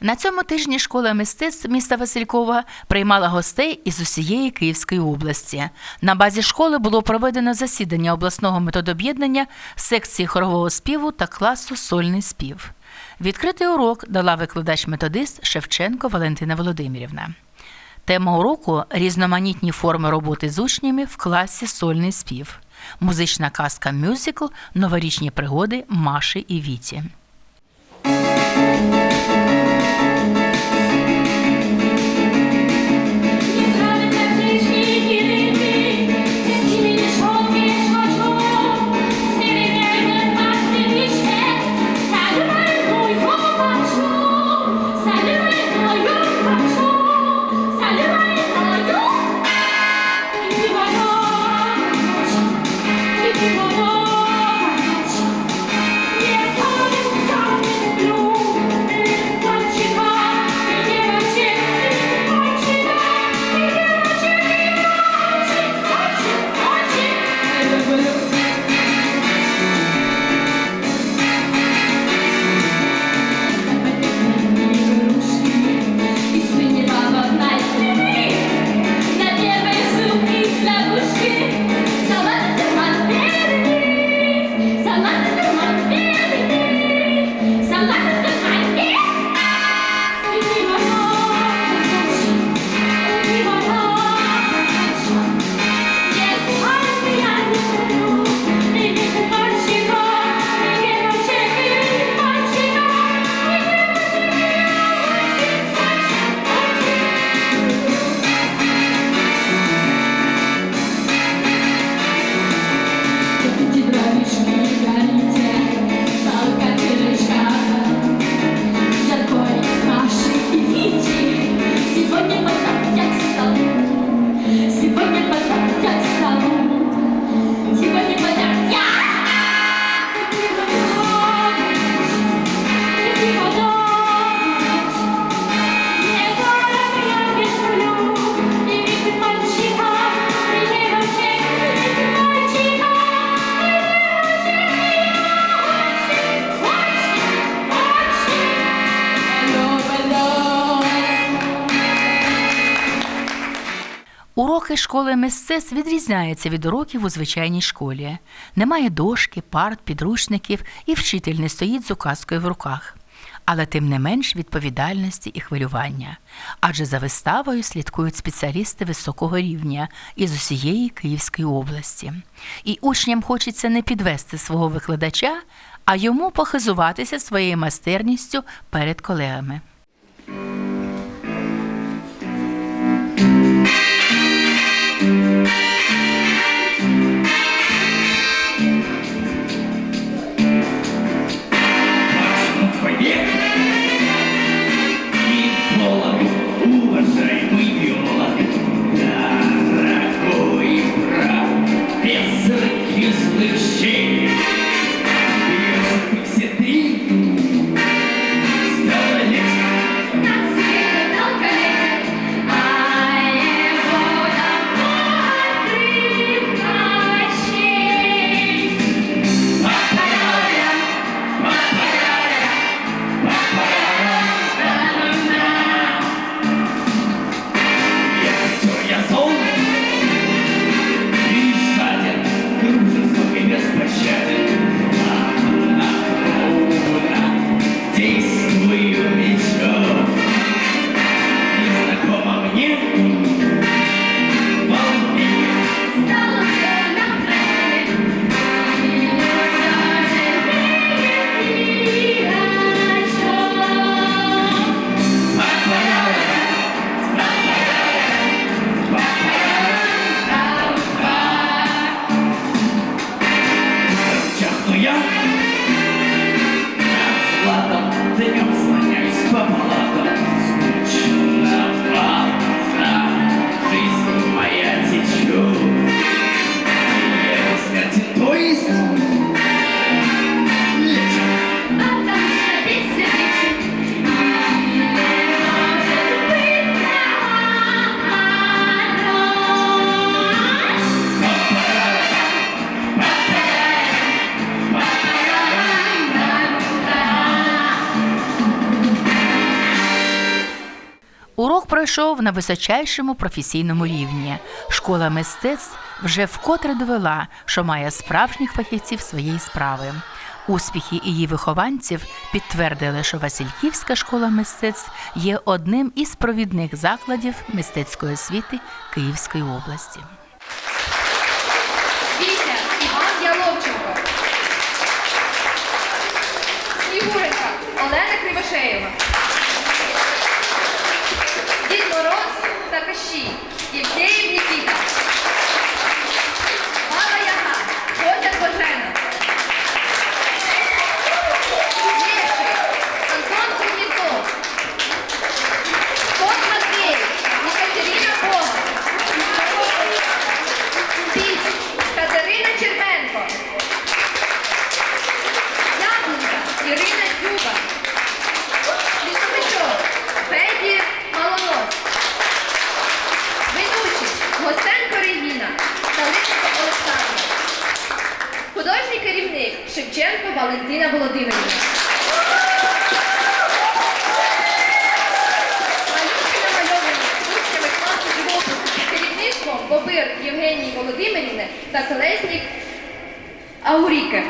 На цьому тижні школа мистецтв міста Василькова приймала гостей із усієї Київської області. На базі школи було проведено засідання обласного методоб'єднання секції хорового співу та класу сольний спів. Відкритий урок дала викладач-методист Шевченко Валентина Володимирівна. Тема уроку різноманітні форми роботи з учнями в класі сольний спів. Музична казка мюзикл Новорічні пригоди Маші і Віті. Уроки школи мистецтв відрізняються від уроків у звичайній школі. Немає дошки, парт, підручників, і вчитель не стоїть з указкою в руках. Але тим не менш відповідальності і хвилювання. Адже за виставою слідкують спеціалісти високого рівня із усієї Київської області. І учням хочеться не підвести свого викладача, а йому похизуватися своєю майстерністю перед колегами. Урок пройшов на височайшому професійному рівні. Школа мистецтв вже вкотре довела, що має справжніх фахівців своєї справи. Успіхи її вихованців підтвердили, що Васильківська школа мистецтв є одним із провідних закладів мистецької освіти Київської області. Вітя Іван Яловченко. Снігуренка Олена Кривошеєва. Валентина Володимирівна. Малюнки намальовані учнями класу живопису під керівництвом Бобир Євгенії Володимирівни та Колесник Ауріке.